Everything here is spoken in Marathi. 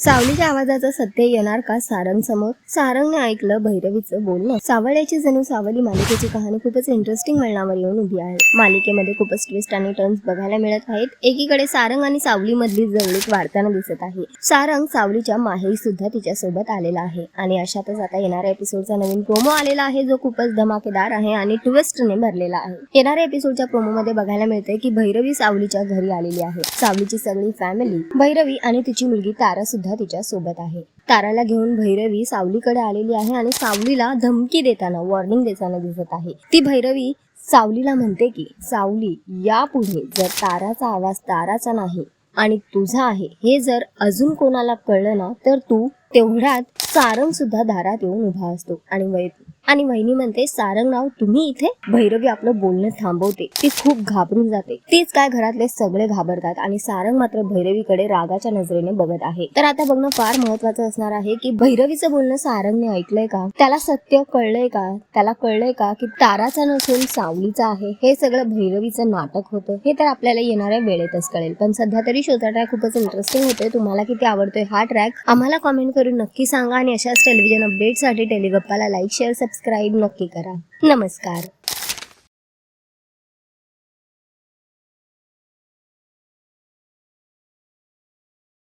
सावलीच्या आवाजाचं सत्य येणार का सारंग समोर? सारंगने ऐकलं भैरवीचं बोलणं. सावळ्याची जणू सावली मालिकेची कहाणी खूपच इंटरेस्टिंग वळणावर येऊन उभी आहे. मालिकेमध्ये खूपच ट्विस्ट आणि टर्न्स बघायला मिळत आहेत. एकीकडे सारंग आणि सावली मधली जवळीक वाढताना दिसत आहे. सारंग सावलीच्या माहेरी सुद्धा तिच्या सोबत आलेला आहे. आणि अशातच आता येणाऱ्या एपिसोडचा नवीन प्रोमो आलेला आहे जो खूपच धमाकेदार आहे आणि ट्विस्टने भरलेला आहे. येणाऱ्या एपिसोडच्या प्रोमो मध्ये बघायला मिळते की भैरवी सावलीच्या घरी आलेली आहे. सावलीची सगळी फॅमिली भैरवी आणि तिची मुलगी तारा सुद्धा तिच्या सोबत आहे. ताराला घेऊन भैरवी सावलीकडे आलेली आहे आणि सावलीला धमकी देताना वॉर्निंग देताना दिसत आहे. ती भैरवी सावलीला म्हणते की सावली यापुढे जर ताराचा आवाज ताराचा नाही आणि तुझा आहे हे जर अजून कोणाला कळलं ना तर तू तेवढ्यात सारंग सुद्धा दारात येऊन उभा असतो आणि आणि वहिनी म्हणते सारंग नाव तुम्ही इथे भैरवी आपलं बोलणं थांबवते. ती खूप घाबरून जाते. तीच काय घरातले सगळे घाबरतात आणि सारंग मात्र भैरवीकडे रागाच्या नजरेने बघत आहे. तर आता बघणं फार महत्वाचं असणार आहे की भैरवीचं बोलणं सारंगने ऐकलंय का? त्याला सत्य कळलंय का? त्याला कळलंय का की ताराचा नसून सावलीचा आहे? हे सगळं भैरवीचं नाटक होतं. हे तर आपल्याला येणाऱ्या वेळेतच कळेल. पण सध्या तरी शोचा ट्रॅक खूपच इंटरेस्टिंग होतोय. तुम्हाला किती आवडतोय हा ट्रॅक आम्हाला कमेंट करून नक्की सांगा आणि अशाच टेलिव्हिजन अपडेटसाठी टेलिगप्पाला लाईक शेअर सबस्क्राईब नक्की करा. नमस्कार.